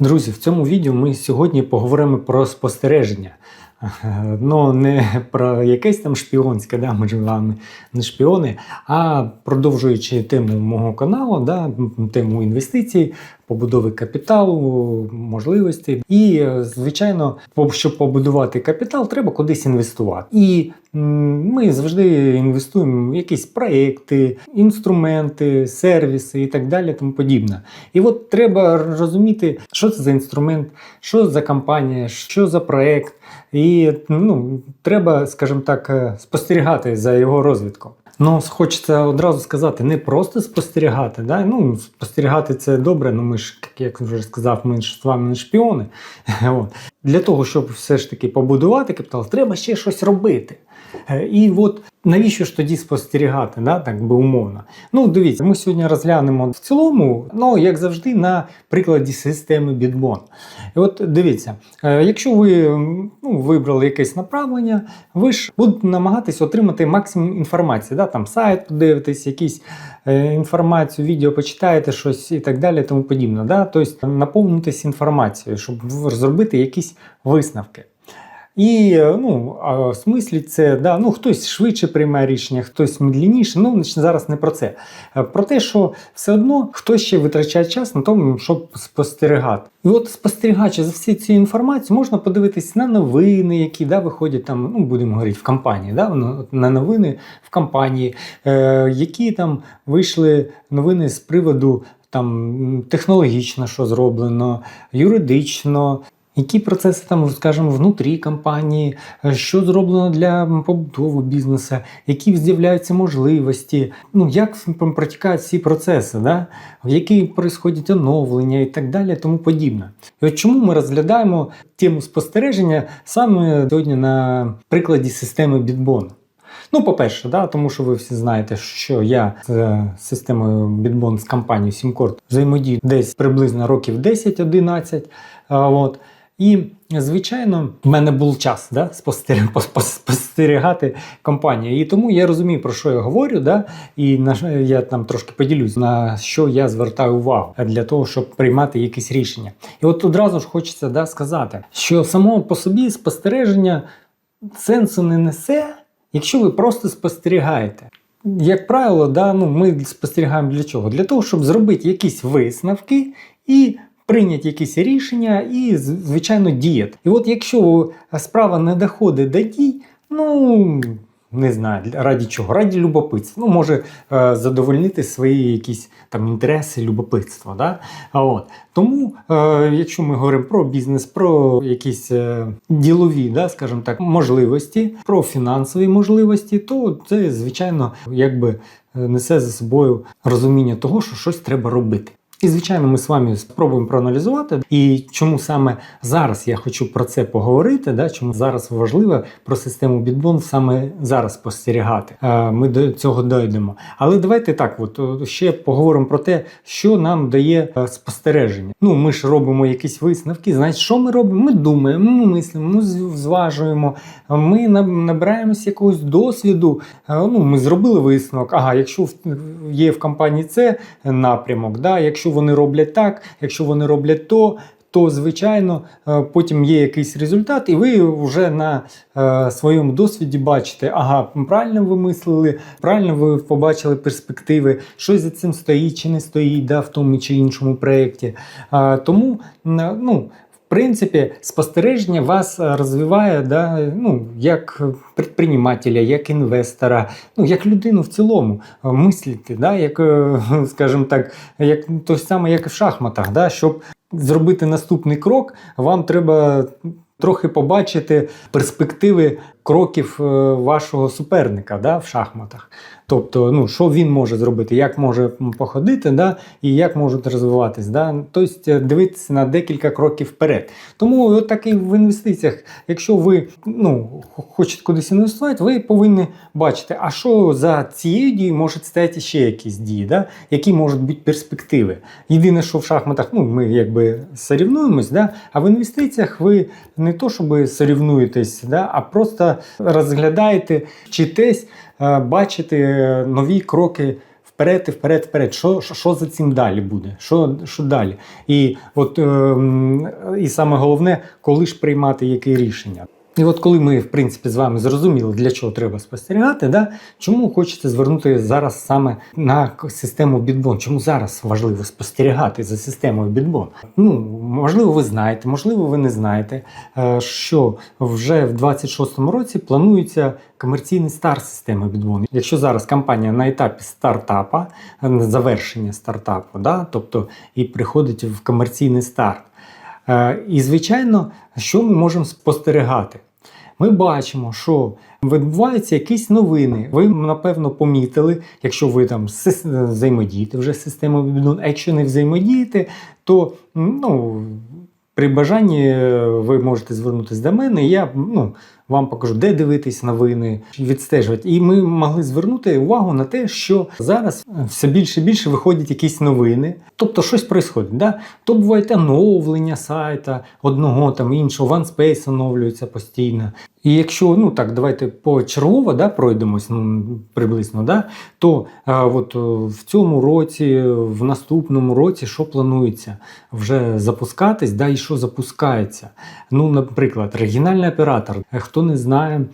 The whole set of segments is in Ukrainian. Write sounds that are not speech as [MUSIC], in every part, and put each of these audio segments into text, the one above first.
Друзі, в цьому відео ми сьогодні поговоримо про спостереження. Ну, не про якесь там шпіонське, да, ми ж вами не шпіони, а продовжуючи тему мого каналу, да, тему інвестицій, побудови капіталу, можливостей. І, е, звичайно, щоб побудувати капітал, треба кудись інвестувати. І ми завжди інвестуємо в якісь проекти, інструменти, сервіси і так далі, тому подібне. І от треба розуміти, що це за інструмент, що за компанія, що за проект. І ну, треба, скажімо так, е, спостерігати за його розвитком. Ну, хочеться одразу сказати, не просто спостерігати. Да? Ну, спостерігати це добре, ну ми ж, як вже сказав, ми ж з вами не шпіони. [LAUGHS] От. Для того, щоб все ж таки побудувати капітал, треба ще щось робити. Е, І от навіщо ж тоді спостерігати, да, так би умовно? Ну, дивіться, ми сьогодні розглянемо в цілому, ну, як завжди, на прикладі системи Bitbon. І от дивіться, е, якщо ви ну, вибрали якесь направлення, ви ж будете намагатись отримати максимум інформації. Да? Там сайт подивитись, якісь е, інформацію, відео почитаєте щось і так далі, тому подібне. Да? Тобто наповнитись інформацією, щоб зробити якісь висновки. І ну, а це да, ну, хтось швидше приймає рішення, хтось медленніше. Ну, зараз не про це. Е, Про те, що все одно хтось ще витрачає час на тому, щоб спостерігати. І от спостерігаючи за всі цю інформацію, можна подивитись на новини, які да, виходять там, ну будемо говорити, в компанії, да, на- на новини в компанії, е, які там вийшли новини з приводу там технологічно, що зроблено, юридично. Які процеси там, скажімо, внутрі компанії, е, що зроблено для побудови бізнесу, які з'являються можливості, ну як протікають всі процеси, да? які происходять оновлення і так далі, тому подібне. І от чому ми розглядаємо тему спостереження саме сьогодні на прикладі системи Bitbon? Ну, по-перше, да, тому що ви всі знаєте, що я з е, системою Bitbon з компанією SimCord взаємодію десь приблизно років 10-11. а, От. І, звичайно, в мене був час да, спостер- [LAUGHS] пос- пос- спостерігати компанію. І тому я розумію, про що я говорю, да, і на, я там трошки поділюсь, на що я звертаю увагу для того, щоб приймати якісь рішення. І от одразу ж хочеться да, сказати, що само по собі спостереження сенсу не несе, якщо ви просто спостерігаєте. Як правило, да, ну, ми спостерігаємо для чого? Для того, щоб зробити якісь висновки і прийняти якісь рішення і, звичайно, діяти. І от якщо справа не доходить до дій, ну. Не знаю, раді чого, раді любопитства. Ну, може е, задовольнити свої якісь там інтереси, любопитство. Да? От. Тому, е, якщо ми говоримо про бізнес, про якісь е, ділові, да, скажімо так, можливості, про фінансові можливості, то це, звичайно, якби е, несе за собою розуміння того, що щось треба робити. І, звичайно, ми з вами спробуємо проаналізувати, і чому саме зараз я хочу про це поговорити, да, чому зараз важливо про систему Bitbon саме зараз спостерігати. Е, Ми до цього дійдемо. Але давайте так, от ще поговоримо про те, що нам дає е, спостереження. Ну, ми ж робимо якісь висновки. Значить, що ми робимо? Ми думаємо, ми мислимо, ми зважуємо, ми на- набираємося якогось досвіду. Е, Ну, ми зробили висновок. Ага, якщо є в компанії це напрямок, да, якщо вони роблять так, якщо вони роблять то. То, звичайно, е, потім є якийсь результат, і ви вже на е, своєму досвіді бачите, ага, правильно ви мислили, правильно ви побачили перспективи, що за цим стоїть чи не стоїть да, в тому чи іншому проєкті. Е, тому, ну, принципі, спостереження вас е, розвиває да, ну, як предпринимателя, як інвестора, ну, як людину в цілому е, мислити, да, як, е, [LAUGHS] скажімо так, як то саме, як і в шахматах, да, щоб зробити наступний крок, вам треба трохи побачити перспективи кроків е, вашого суперника да, в шахматах. Тобто, ну, що він може зробити, як може походити, да, і як можуть розвиватись. Да? Тобто е, дивитися на декілька кроків вперед. Тому от так і в інвестиціях, якщо ви ну, хочете кудись інвестувати, ви повинні бачити, а що за цією дією можуть стояти ще якісь дії, да? які можуть бути перспективи. Єдине, що в шахматах ну, ми якби сорівнуємось, да? а в інвестиціях ви не то, щоб сорівнуєтесь, да? а просто розглядаєте, вчитесь е, бачити нові кроки вперед і вперед, вперед. Що, що, що за цим далі буде? Що, що далі? І от ем, і саме головне, коли ж приймати яке рішення. І от коли ми, в принципі, з вами зрозуміли, для чого треба спостерігати, да, чому хочеться звернути зараз саме на систему Bitbon? Чому зараз важливо спостерігати за системою Bitbon? Ну, можливо, ви знаєте, можливо, ви не знаєте, е, що вже в 26-му році планується комерційний старт системи Bitbon. Якщо зараз компанія на етапі стартапа, е, завершення стартапу, да, тобто і приходить в комерційний старт. Е, І, звичайно, що ми можемо спостерігати? Ми бачимо, що відбуваються якісь новини. Ви, напевно, помітили, якщо ви там взаємодієте вже з системою Бібідон, а якщо не взаємодієте, то ну, при бажанні е, ви можете звернутися до мене, я ну, вам покажу, де дивитись новини, відстежувати. І ми могли звернути увагу на те, що зараз е, все більше і більше виходять якісь новини, тобто щось відбувається. Да? То бувають оновлення сайта одного там іншого, OneSpace оновлюється постійно. І якщо ну так, давайте почергово да, пройдемось ну, приблизно, да, то а, от, в цьому році, в наступному році, що планується вже запускатись, да, і що запускається. Ну, наприклад, регіональний оператор. Хто не знає,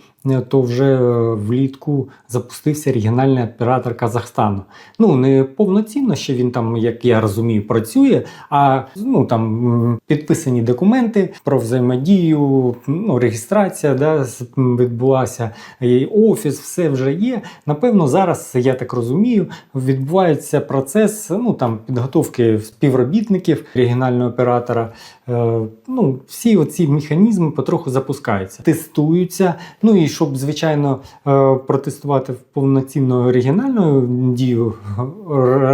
то вже е, влітку запустився регіональний оператор Казахстану. Ну, не повноцінно ще він там, як я розумію, працює, а ну, там підписані документи про взаємодію, ну, реєстрація да, відбулася, і офіс, все вже є. Напевно, зараз, я так розумію, відбувається процес ну, там, підготовки співробітників регіонального оператора. Е, ну, всі оці механізми потроху запускаються, тестуються. Ну і щоб, звичайно, е, протестувати повноцінну регіональну дію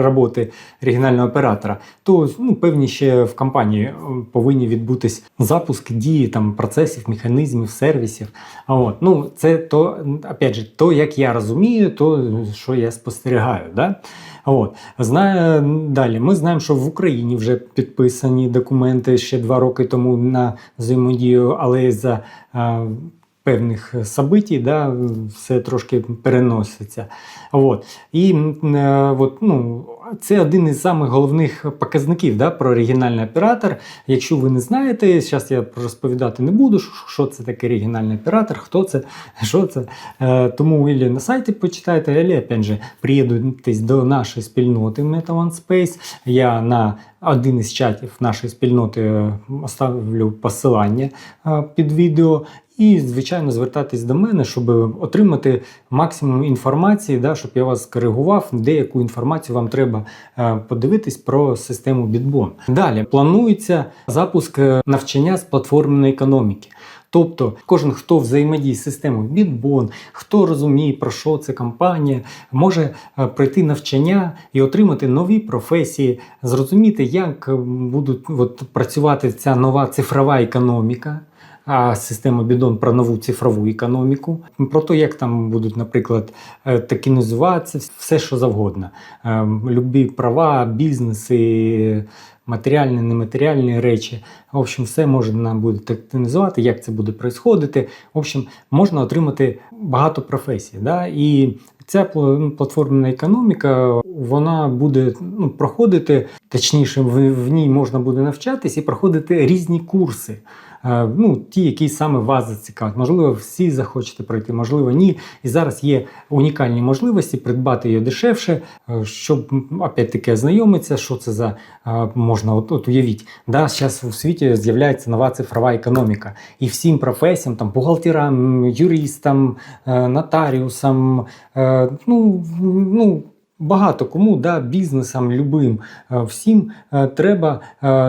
роботи регіонального оператора, то ну, певні ще в компанії е, повинні відбутись запуск дії там, процесів, механізмів, сервісів. А От, ну, це то, опять же, то, як я розумію, то, що я спостерігаю. Да? От. Знає, далі, ми знаємо, що в Україні вже підписані документи ще два роки тому на взаємодію, але за певних событий, да, все трошки переноситься. От. І е, от, ну, це один із самих головних показників да, про регіональний оператор. Якщо ви не знаєте, зараз я розповідати не буду, що- це таке регіональний оператор, хто це, що це. Е, тому ілі на сайті почитайте, або, опять же, приєднуйтесь до нашої спільноти Meta One Space. Я на один із чатів нашої спільноти е, оставлю посилання е, під відео. І, звичайно, звертатись до мене, щоб отримати максимум інформації, да, щоб я вас коригував, деяку інформацію вам треба е, подивитись про систему Bitbon. Далі планується запуск е, навчання з платформеної економіки. Тобто кожен, хто взаємодіє з системою Bitbon, хто розуміє, про що це компанія, може е, пройти навчання і отримати нові професії, зрозуміти, як будуть от, працювати ця нова цифрова економіка. А система Бідон про нову цифрову економіку, про те, як там будуть, наприклад, е, токенізуватися, все що завгодно. Е, Любі права, бізнеси, матеріальні, нематеріальні речі. В общем, все можна буде токенізувати, як це буде происходити. В общем, можна отримати багато професій. Да? І ця ну, економіка вона буде ну, проходити, точніше, в, в ній можна буде навчатись і проходити різні курси. Е, Ну, ті, які саме вас зацікавлять. Можливо, всі захочете пройти, можливо, ні. І зараз є унікальні можливості придбати її дешевше, е, щоб опять-таки ознайомитися, що це за е, можна от, от уявіть. Да, зараз у світі з'являється нова цифрова економіка. І всім професіям, там, бухгалтерам, юристам, нотаріусам, ну, ну, Багато кому, да, бізнесам, любим, всім треба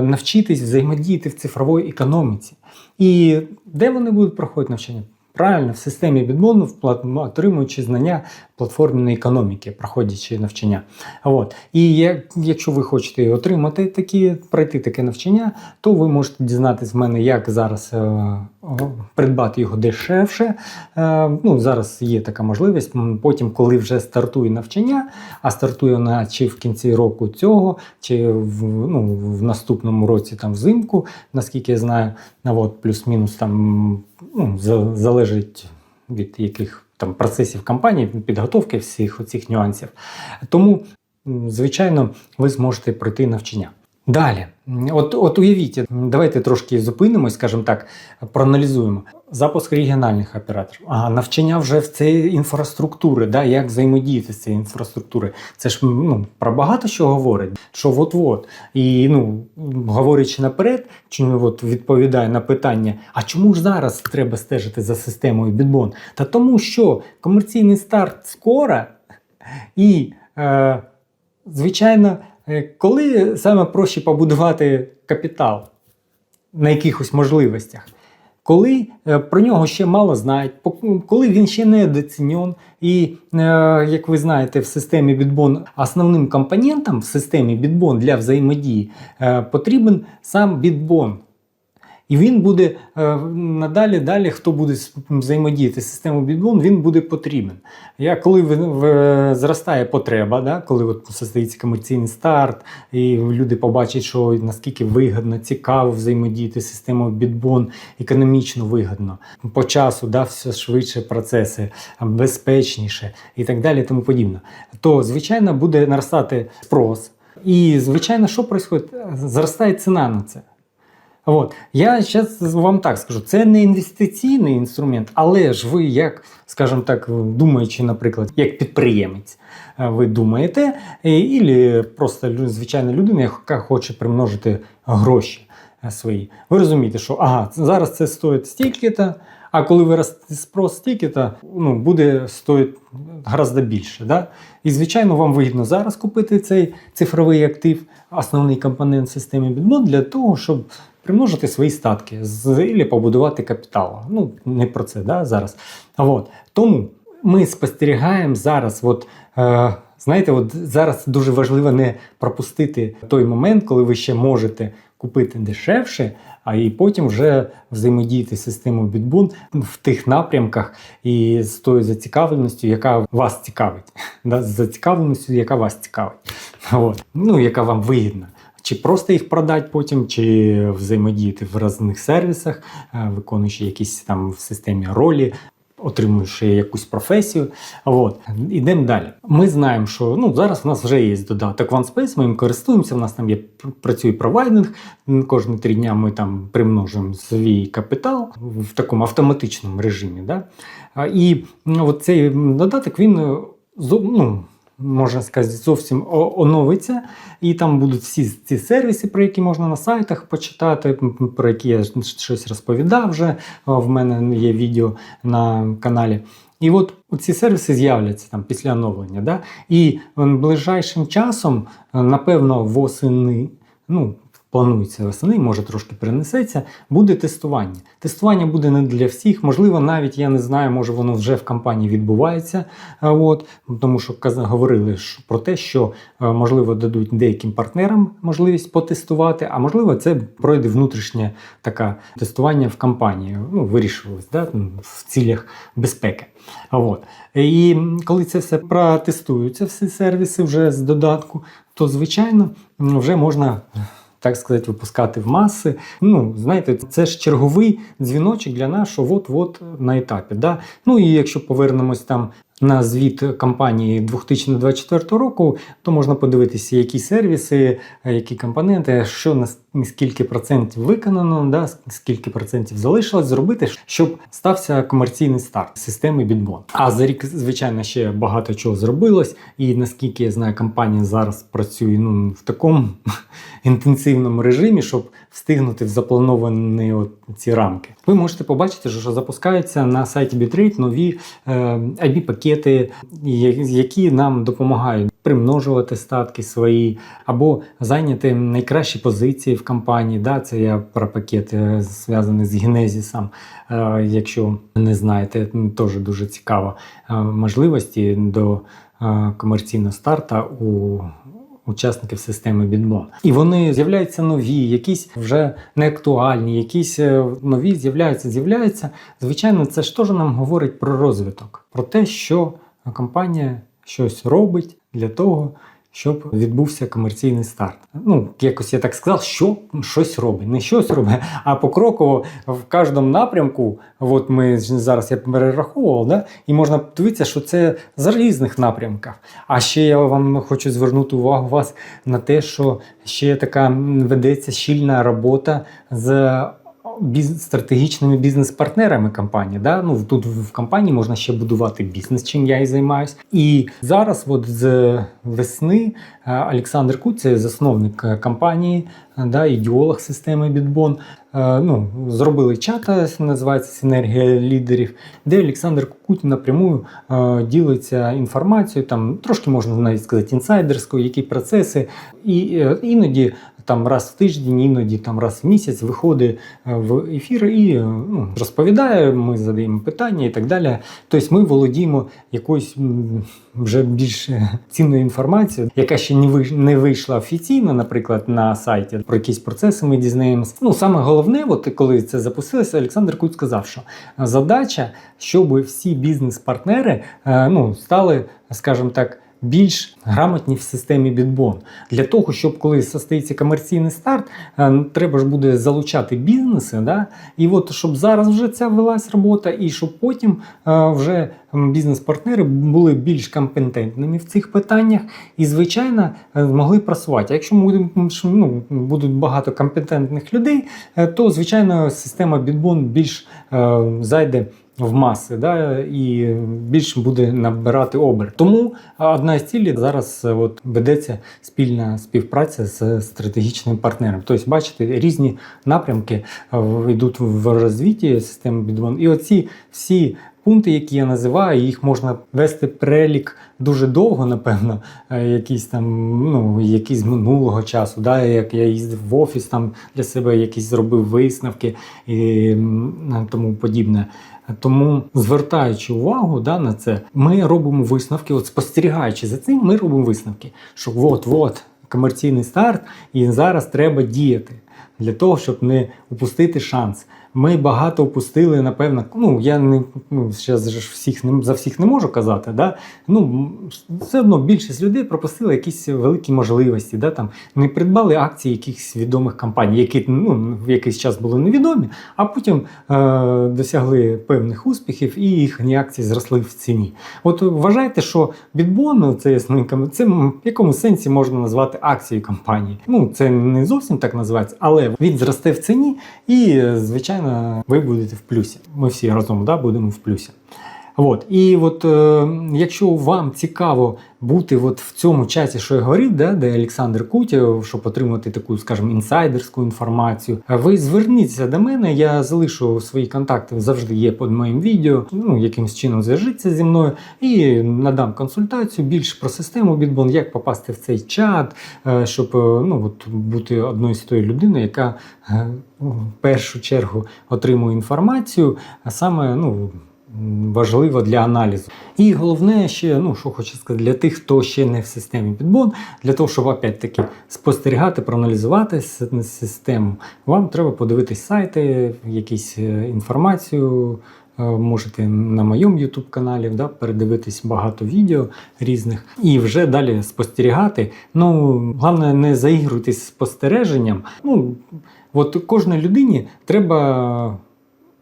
навчитись взаємодіяти в цифровій економіці. І де вони будуть проходити навчання? Правильно, в системі впла- отримуючи знання платформеної економіки, проходячи навчання. От. І як, якщо ви хочете отримати такі, пройти таке навчання, то ви можете дізнатися в мене, як зараз е, придбати його дешевше. Е, ну, зараз є така можливість. Потім, коли вже стартує навчання, а стартує вона чи в кінці року цього, чи в, ну, в наступному році там взимку, наскільки я знаю, ну, плюс-мінус там ну, залежить від яких там процесів кампанії, підготовки всіх оцих нюансів. Тому звичайно, ви зможете пройти навчання. Далі, от, от уявіть, давайте трошки зупинимось, скажімо так, проаналізуємо. Запуск регіональних операторів, а навчання вже в цієї інфраструктури, да, як взаємодіяти з цією інфраструктурою. Це ж ну, про багато що говорить, що от-от. І ну, говорячи наперед, чи ну, от відповідає на питання, а чому ж зараз треба стежити за системою Bitbon? Та тому що комерційний старт скоро, і, е, звичайно, коли саме проще побудувати капітал на якихось можливостях? Коли е, про нього ще мало знають, коли він ще недоцінен, і е, як ви знаєте, в системі Bitbon основним компонентом в системі Bitbon для взаємодії е, потрібен сам Bitbon. І він буде е, надалі, далі, хто буде взаємодіяти з системою Bitbon, він буде потрібен. Я, коли зростає потреба, да, коли от состоїться комерційний старт, і люди побачать, що наскільки вигідно, цікаво взаємодіяти з системою Bitbon, економічно вигідно, по часу, да, все швидше процеси, безпечніше і так далі, тому подібне, то звичайно буде наростати спрос. І звичайно, що відбувається? Зростає ціна на це. От. Я зараз вам так скажу, це не інвестиційний інструмент, але ж ви, як, скажімо так, думаючи, наприклад, як підприємець, е, ви думаєте, і просто звичайна людина, яка хоче примножити гроші е, свої. Ви розумієте, що ага, зараз це стоїть стільки-то, а коли виросте спрос стільки-то, ну, буде стоїть гораздо більше. Да? І, звичайно, вам вигідно зараз купити цей цифровий актив, основний компонент системи Bitmon для того, щоб примножити свої статки з, побудувати капітал. Ну, не про це да, зараз. От. Тому ми спостерігаємо зараз. От, е, знаєте, от зараз дуже важливо не пропустити той момент, коли ви ще можете купити дешевше, а і потім вже взаємодіяти з системою Bitbun в тих напрямках і з тою зацікавленістю, яка вас цікавить. [LAUGHS] З зацікавленістю, яка вас цікавить. От. Ну, яка вам вигідна. Чи просто їх продати потім, чи взаємодіяти в різних сервісах, е, виконуючи якісь там в системі ролі, отримуючи якусь професію. От. Ідемо далі. Ми знаємо, що ну, зараз в нас вже є додаток OneSpace, ми їм користуємося, в нас там є працює провайдинг, кожні три дня ми там примножуємо свій капітал в такому автоматичному режимі. Да? І ну, от цей додаток він е, ну, можна сказати, зовсім оновиться, і там будуть всі ці сервіси, про які можна на сайтах почитати, про які я щось розповідав вже. В мене є відео на каналі. І от ці сервіси з'являться там після оновлення. Да? І ближайшим часом, напевно, восени, ну, планується восени, може трошки перенесеться, буде тестування. Тестування буде не для всіх, можливо, навіть я не знаю, може воно вже в компанії відбувається. От, тому що говорили про те, що е, можливо дадуть деяким партнерам можливість потестувати, а можливо, це пройде внутрішнє таке тестування в компанії. Ну, вирішувалось да, в цілях безпеки. От. І коли це все протестується, всі сервіси вже з додатку, то звичайно вже можна. Так сказати, випускати в маси. Ну, знаєте, це ж черговий дзвіночок для нас, що от-от на етапі. Да? Ну і якщо повернемось там на звіт компанії 2024 року, то можна подивитися, які сервіси, е, які компоненти, що на с- скільки процентів виконано, да, скільки процентів залишилось зробити, щоб стався комерційний старт системи Bitbon. А за рік, звичайно, ще багато чого зробилось. І наскільки я знаю, компанія зараз працює ну, в такому [LAUGHS] інтенсивному режимі, щоб встигнути в заплановані от ці рамки. Ви можете побачити, що запускаються на сайті Bitrate нові е, IB-пакети, які нам допомагають примножувати статки свої або зайняти найкращі позиції в компанії. Да, це я про пакет е, зв'язаний з Генезісом. Е, якщо не знаєте, теж дуже цікаво е, можливості до комерційного старта у учасників системи Bitbon. І вони з'являються нові, якісь вже не актуальні, якісь нові з'являються, з'являються. Звичайно, це ж теж нам говорить про розвиток, про те, що компанія щось робить для того, щоб відбувся комерційний старт. Ну, якось я так сказав, що щось робить. Не щось робить, а покроково в кожному напрямку. От ми зараз я перераховував, да? і можна дивитися, що це з різних напрямків. А ще я вам хочу звернути увагу вас на те, що ще така ведеться щільна робота з біз... стратегічними бізнес-партнерами компанії. Да? Ну, тут в компанії можна ще будувати бізнес, чим я і займаюсь. І зараз, от з весни, е, Олександр Куць, засновник е, компанії, да, ідеолог системи Bitbon, е, ну, зробили чат, е, називається Синергія лідерів, де Олександр Кут напряму е, ділиться інформацією, там трошки можна навіть сказати інсайдерською, які процеси, і іноді там раз в тиждень, іноді там раз в місяць виходить в ефір і ну, розповідає, ми задаємо питання і так далі. Тобто ми володіємо якоюсь вже більш цінною інформацією, яка ще не вийшла офіційно, наприклад, на сайті. Про якісь процеси ми дізнаємося. Ну саме головне, от коли це запустилося, Олександр Кут сказав, що задача, щоб всі бізнес-партнери е, ну, стали, скажімо так. Більш грамотні в системі Bitbon. Для того, щоб коли состоїться комерційний старт, е, треба ж буде залучати бізнеси. Да? І от щоб зараз вже ця велась робота, і щоб потім е, вже бізнес-партнери були більш компетентними в цих питаннях і, звичайно, е, змогли просувати. Якщо ми ну, будуть багато компетентних людей, то звичайно система Bitbon більш зайде в маси, да, і більше буде набирати оберт. Тому одна з цілей зараз е, от, ведеться спільна співпраця з стратегічним партнером. Тобто, бачите, різні напрямки е, йдуть в розвитті системи Bitbon. І оці всі пункти, які я називаю, їх можна вести перелік дуже довго, напевно, е, якісь там, ну, якісь минулого часу, да, як я їздив в офіс, там для себе якісь зробив висновки і тому подібне. Тому, звертаючи увагу да, на це, ми робимо висновки, от спостерігаючи за цим, ми робимо висновки, що от-от комерційний старт, і зараз треба діяти для того, щоб не упустити шанс. Ми багато упустили, напевно. Ну я не ну, зараз ж всіх не за всіх не можу казати. Да? Ну все одно більшість людей пропустили якісь великі можливості. Да? Там не придбали акції якихось відомих компаній, які ну в якийсь час були невідомі, а потім е, досягли певних успіхів і їхні акції зросли в ціні. От вважайте, що Bitbon, це існує, це в якомусь сенсі можна назвати акцією компанії. Ну це не зовсім так називається, але він зросте в ціні, і е, звичайно ви будете в плюсі. Ми всі разом да, будемо в плюсі. От. І от е, якщо вам цікаво бути от в цьому чаті, що я говорив, да, де Олександр Кутєв, щоб отримати таку, скажімо, інсайдерську інформацію, ви зверніться до мене, я залишу свої контакти, завжди є під моїм відео. Ну, якимось чином зв'яжіться зі мною і надам консультацію більше про систему Bitbon, як попасти в цей чат, е, щоб е, ну, от, бути одною з тої людини, яка е, в першу чергу отримує інформацію, а саме ну, важливо для аналізу. І головне ще, ну що хочу сказати, для тих, хто ще не в системі Bitbon, для того, щоб опять-таки спостерігати, проаналізувати систему, вам треба подивитись сайти, якісь е, інформацію. е, Можете на моєму YouTube каналі да, передивитись багато відео різних і вже далі спостерігати. Ну, головне, не заігруйтесь спостереженням. Ну, от кожній людині треба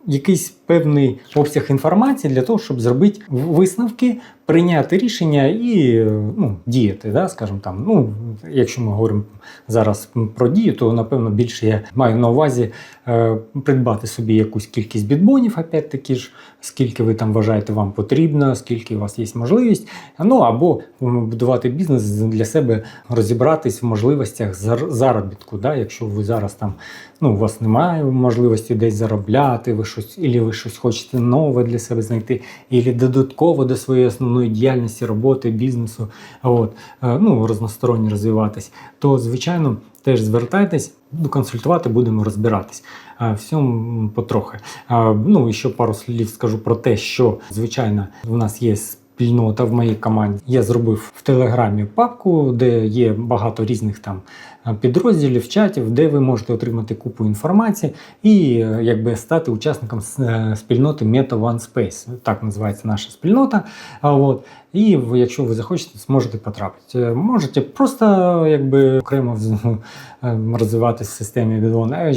якийсь певний обсяг інформації для того, щоб зробити висновки, прийняти рішення і ну, діяти. Да, скажімо там. Ну, якщо ми говоримо зараз про дію, то напевно більше я маю на увазі е, придбати собі якусь кількість бітбонів, опять-таки ж, скільки ви там вважаєте вам потрібно, скільки у вас є можливість. Ну або будувати бізнес для себе, розібратись в можливостях заробітку. Да, якщо ви зараз там ну, у вас немає можливості десь заробляти, ви щось, і ви щось хочете нове для себе знайти, і додатково до своєї основної діяльності, роботи, бізнесу, от, е, ну, разносторонньо розвиватись, то звичайно теж звертайтесь, консультувати, будемо розбиратись. А, Всьому потрохи. Ну і ще пару слів скажу про те, що звичайно в нас є. Спільнота в моїй команді. Я зробив в Телеграмі папку, де є багато різних там е, підрозділів, чатів, де ви можете отримати купу інформації і е, якби стати учасником е, спільноти Meta One Space. Так називається наша спільнота. От і якщо ви захочете, зможете потрапити. Е, Можете просто якби окремо [LAUGHS] е, розвиватися в системі Відлон. А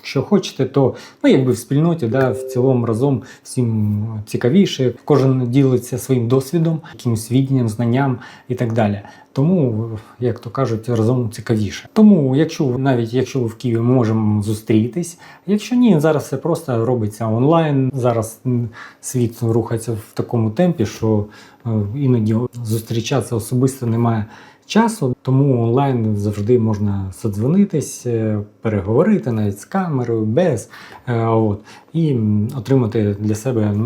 Якщо хочете, то ну якби в спільноті, да, в цілому разом всім цікавіше. Кожен ділиться своїм досвідом, якимось відням, знанням і так далі. Тому, як то кажуть, разом цікавіше. Тому, якщо навіть якщо ви в Києві можемо зустрітись, якщо ні, зараз все просто робиться онлайн. Зараз світ рухається в такому темпі, що е, іноді зустрічатися особисто немає часу, тому онлайн завжди можна содзвонитись, е, переговорити навіть з камерою, без е, от, і отримати для себе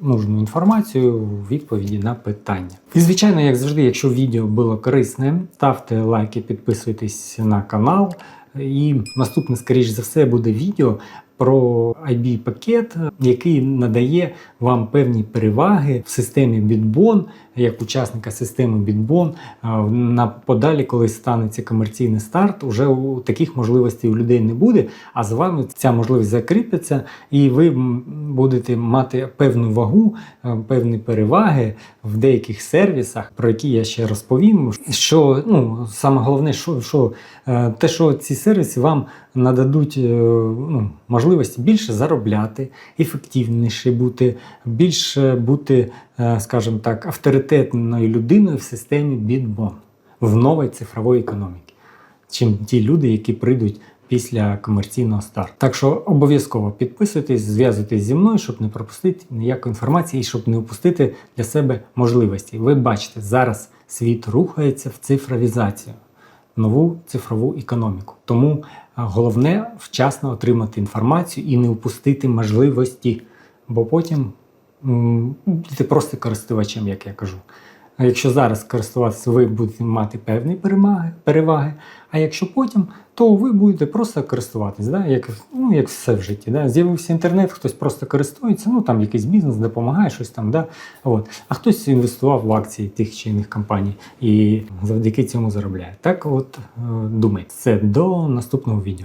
нужну інформацію, відповіді на питання. І звичайно, як завжди, якщо відео було корисне, ставте лайки, підписуйтесь на канал. І наступне, скоріш за все, буде відео про IB пакет, який надає вам певні переваги в системі Bitbon, як учасника системи Bitbon. На подалі, коли станеться комерційний старт, уже у таких можливостей у людей не буде. А з вами ця можливість закріпиться, і ви будете мати певну вагу, е, певні переваги в деяких сервісах, про які я ще розповім. Що ну саме головне, що, що е, те, що ці сервіси вам нададуть е, ну, можливості більше заробляти, ефективніше бути, більше бути, е, скажімо так, авторитетною людиною в системі Bitbon в новій цифрової економіки, чим ті люди, які прийдуть після комерційного старту. Так що обов'язково підписуйтесь, зв'язуйтесь зі мною, щоб не пропустити ніякої інформації і щоб не упустити для себе можливості. Ви бачите, зараз світ рухається в цифровізацію нову цифрову економіку. Тому е, головне вчасно отримати інформацію і не упустити можливості, бо потім будете просто користувачем, як я кажу. Якщо зараз користуватися, ви будете мати певні переваги, а якщо потім, то ви будете просто користуватись, да? як, ну, як все в житті. Да? З'явився інтернет, хтось просто користується, ну там якийсь бізнес допомагає, щось там, да? От. а хтось інвестував в акції тих чи інших компаній і завдяки цьому заробляє. Так от е, думайте. Це до наступного відео.